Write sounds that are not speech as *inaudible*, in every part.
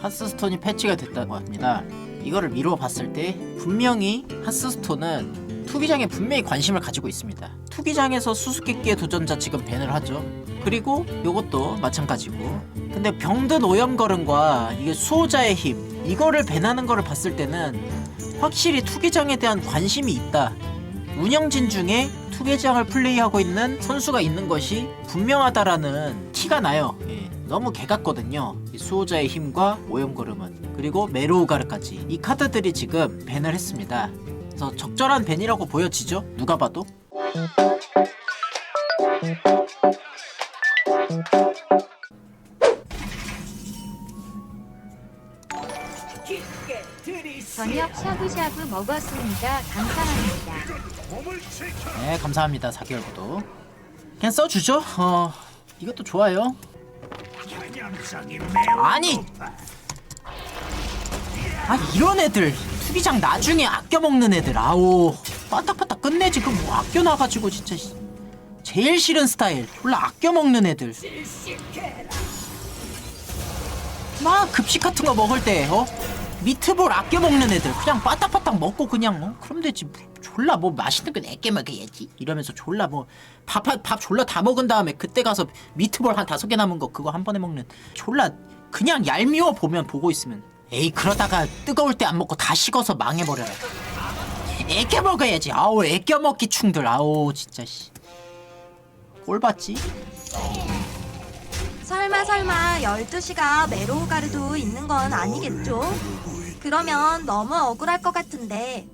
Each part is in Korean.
하스스톤이 패치가 됐다고 합니다. 이거를 미루어 봤을 때 분명히 하스스톤은 투기장에 분명히 관심을 가지고 있습니다. 투기장에서 수수께끼의 도전자 지금 밴을 하죠. 그리고 요것도 마찬가지고. 근데 병든 오염거름과 이게 수호자의 힘 이거를 밴하는 거를 봤을 때는 확실히 투기장에 대한 관심이 있다. 운영진 중에 투개장을 플레이하고 있는 선수가 있는 것이 분명하다라는 티가 나요. 예, 너무 개 같거든요. 이 수호자의 힘과 오염걸음은 그리고 메로우가르까지 이 카드들이 지금 밴을 했습니다. 그래서 적절한 밴이라고 보여지죠? 누가 봐도. 저녁 샤브샤브 먹었습니다. 감사합니다. 네, 감사합니다. 4개월 구독. 그냥 써주죠. 어, 이것도 좋아요. 아니, 아. 이런 애들 투기장 나중에 아껴 먹는 애들 아우 빠딱빠딱 끝내지. 그뭐 아껴 놔가지고 진짜 씨. 제일 싫은 스타일. 졸라 아껴 먹는 애들. 막 급식 같은 거 먹을 때 어? 미트볼 아껴 먹는 애들. 그냥 빠딱빠딱 먹고 그냥 어? 그럼 되지 뭐, 졸라 뭐 맛있는 거 내게 먹어야지. 이러면서 졸라 뭐밥밥 졸라 다 먹은 다음에 그때 가서 미트볼 한 다섯 개 남은 거 그거 한 번에 먹는 졸라 그냥 얄미워 보면 보고 있으면. 에이 그러다가 뜨거울 때 안 먹고 다 식어서 망해버려라 애껴 먹어야지. 아우 애껴 먹기 충들 아우 진짜 씨 꼴 봤지? 설마 설마 12시가 메로우가르도 있는 건 아니겠죠? 그러면 너무 억울할 것 같은데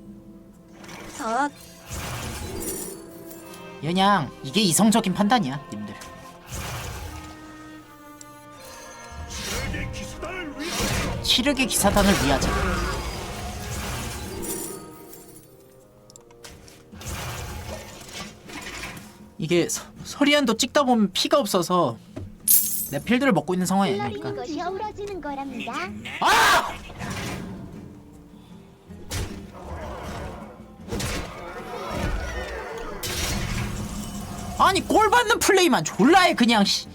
저 그냥 이게 이성적인 판단이야 님들 치르게 기사단을 위하자 이게 서, 서리안도 찍다 보면 피가 없어서 내 필드를 먹고 있는 상황이 아니니까 흘러리는 것이 어우러지는 거랍니다. 아! 아니 골 받는 플레이만 졸라해 그냥 씨.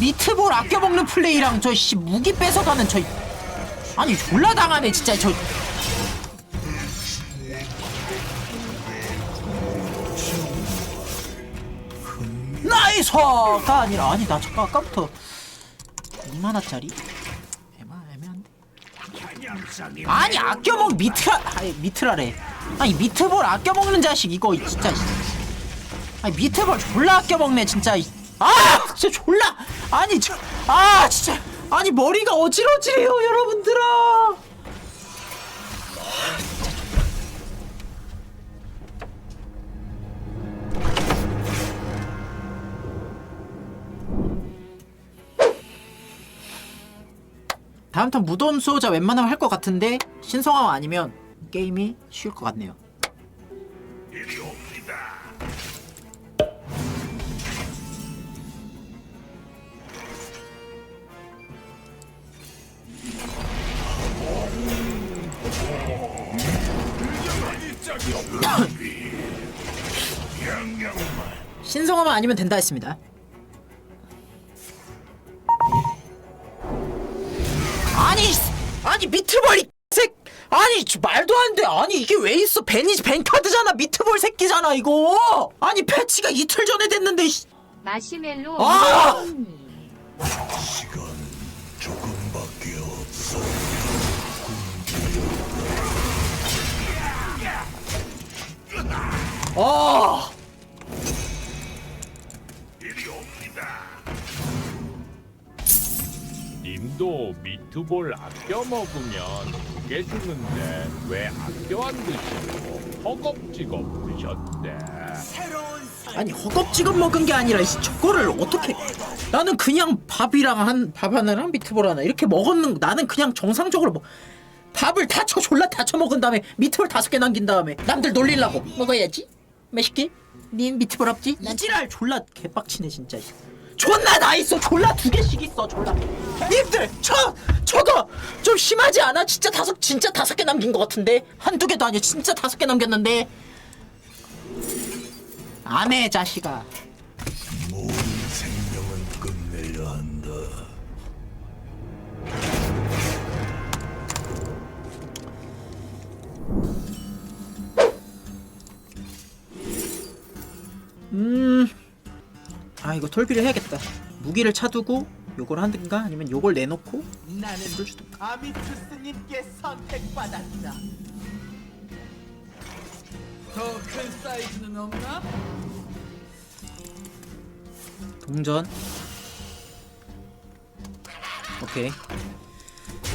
미트볼 아껴 먹는 플레이랑 저 씨 무기 뺏어가는 저 아니 졸라 당하네 진짜 저 나이스가 아니라 아니 나 잠깐 아까부터 2만원짜리? 애마 애매한데 아니 아껴 먹 미트라 아니 미트라래 아니 미트볼 아껴 먹는 자식 이거 진짜 씨. 아니 미트볼 졸라 아껴 먹네 진짜. 이- 아 진짜 졸라. 아니 저, 아 진짜. 아니 머리가 어질어질해요 여러분들아. 다음 턴 무도운 수호자 웬만하면 할 것 같은데 신성함 아니면 게임이 쉬울 것 같네요 신성함 아니면 된다 했습니다. 아니 아니 미트볼 이 색 아니 저 말도 안 돼. 아니 이게 왜 있어? 벤이 벤 카드잖아. 미트볼 새끼잖아 이거. 아니 패치가 이틀 전에 됐는데 씨. 마시멜로 아! 이모 아 님도 미트볼 아껴 먹으면 두개 주는데 왜 아껴 안 드시고 허겁지겁 드셨대? 아니 허겁지겁 먹은 게 아니라 이 저거를 어떻게 나는 그냥 밥이랑 한 밥 하나랑 미트볼 하나 이렇게 먹었는 나는 그냥 정상적으로 뭐 밥을 다쳐 졸라 다쳐 먹은 다음에 미트볼 다섯 개 남긴 다음에 남들 놀리려고 먹어야지 맛있게 닌 미트볼 없지? 이지랄 졸라 개빡치네 진짜. 존나 나 있어 졸라 두 개씩 있어 졸라. 님들 저 저거! 좀 심하지 않아? 진짜 다섯 진짜 다섯 개 남긴 것 같은데? 한두 개도 아니야. 진짜 다섯 개 남겼는데? 안해 자식아 음. 아 이거 톨비를 해야겠다. 무기를 차두고 요걸 하든가 아니면 요걸 내놓고 나는. 아미투스님께 선택받았다. 더 큰 사이즈는 없나? 동전. 오케이.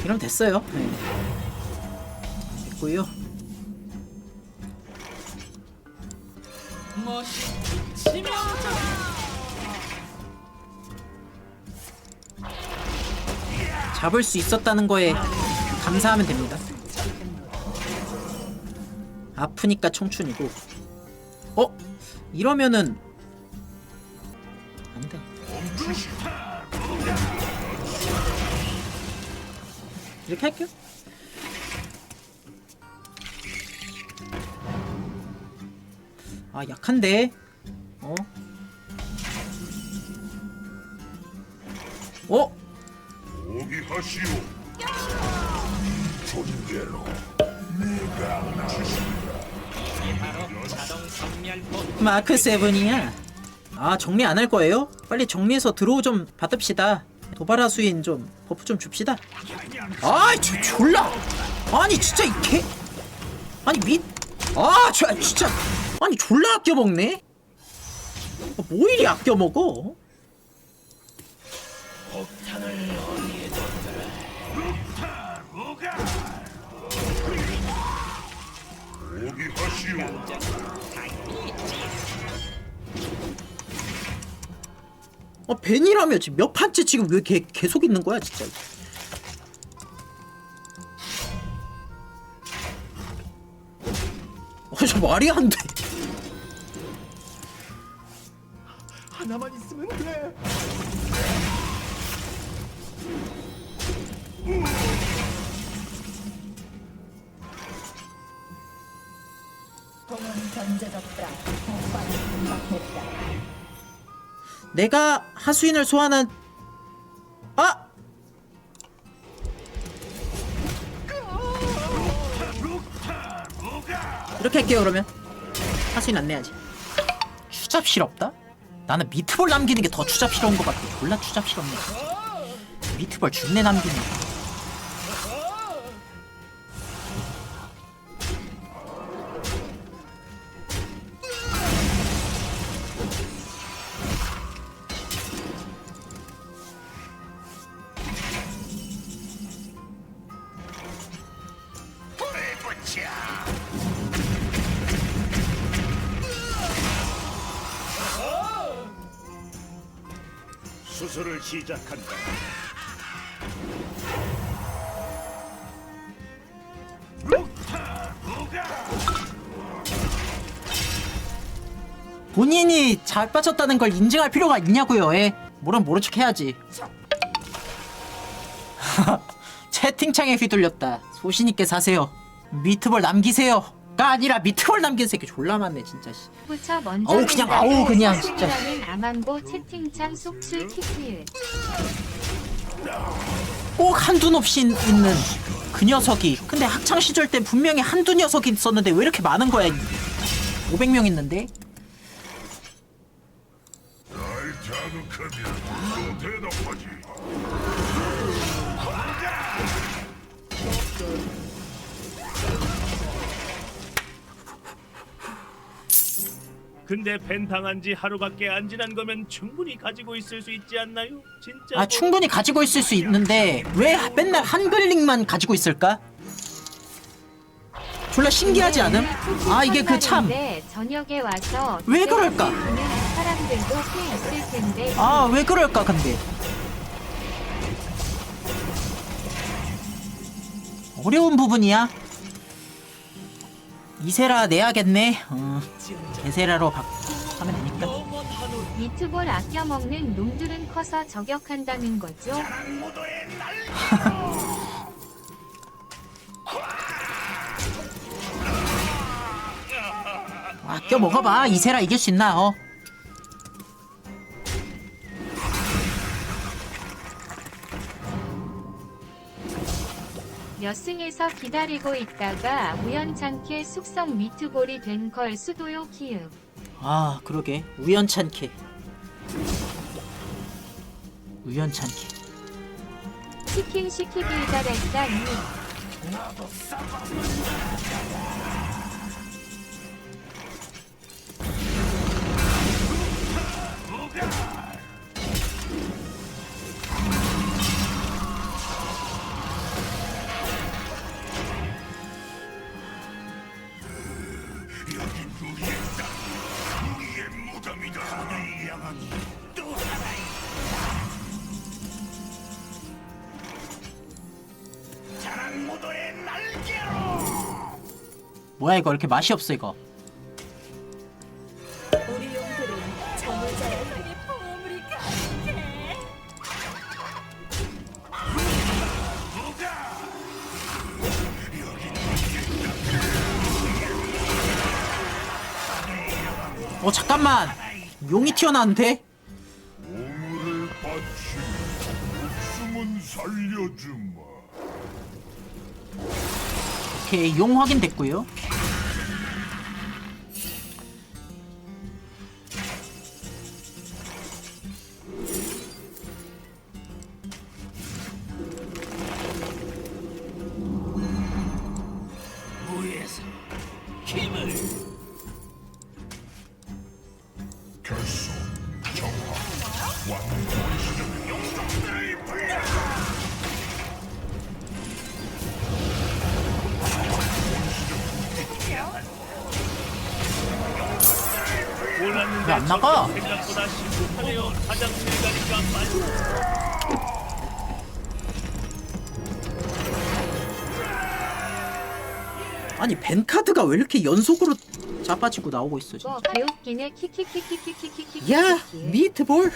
이러면 됐어요. 네. 됐고요. 치명적. 잡을 수 있었다는 거에 감사하면 됩니다. 아프니까 청춘이고. 어? 이러면은 안 돼. 이렇게 할게요. 아 약한데. 어? 어? 포기하시오. 존재로 마크 세븐이야. 아 정리 안 할 거예요? 빨리 정리해서 드로우 좀 받읍시다. 도바라 수인 좀 버프 좀 줍시다. 아이 저 졸라. 아니 진짜 이 개. 아니 미. 아저 진짜. 아니 졸라 아껴 먹네. 아, 뭐 이리 아껴 먹어? 아 벤이라며 지금 몇 판째 지금 왜 개, 계속 있는 거야 진짜. 어저 말이 안 돼. 하나만 있으면 돼. 내가 하수인을 소환한 아 이렇게 할게요 그러면 하수인 안 내야지 추잡스럽다? 나는 미트볼 남기는 게 더 추잡스러운 것 같아 졸라 추잡스럽네 미트볼 준내 남기는 거. 수술을 시작한다. 본인이 잘 빠졌다는 걸 인증할 필요가 있냐고요 예. 모르면 모른 척 해야지. *laughs* 채팅창에 휘둘렸다. 소신 있게 사세요. 미트볼 남기세요 가 아니라 미트볼 남기는 새끼 졸라 많네 진짜 씨. 후처 먼저 아우, 그냥 아우, 그냥 진짜. 라는 아만보 채팅창 속출 키키을 꼭 한두 없이 있는 그 녀석이 근데 학창 시절 때 분명히 한두 녀석이 있었는데 왜 이렇게 많은 거야 500명 있는데 날 자극하면 근데 벤 당한 지 하루밖에 안 지난 거면 충분히 가지고 있을 수 있지 않나요? 진짜 아 뭐- 충분히 가지고 있을 수 있는데 왜 맨날 한글링만 가지고 있을까? 졸라 신기하지 않음? 아 이게 그참 네, 저녁에 와서 왜 그럴까? 사람들도 꽤 있을 텐데 아 왜 그럴까 근데 어려운 부분이야 이세라 내야겠네. 어, 대세라로 바... 하면 되니까. 미트볼 아껴 먹는 놈들은 커서 저격한다는 거죠. *laughs* 아껴 먹어봐. 이세라 이길 수 있나 어 몇 승에서 기다리고 있다가 우연찮게 숙성 미트볼이 된 걸 수도요 키읔. 아 그러게 우연찮게 우연찮게 치킨 시키길 잘했다 니. 여긴 우리의 땅, 우리의 무덤이다. 하나의 야망이 또 하나의 자랑 무도의 날개로. 뭐야 이거 이렇게 맛이 없어 이거 어 잠깐만. 용이 튀어나왔는데? 보물을 바치며 목숨은 살려주마. 오케이 용 확인됐고요 나가? 아니 벤카드가 왜 이렇게 연속으로 자빠지고 나오고 있어 진짜 키키키키키키키키. 야 미트볼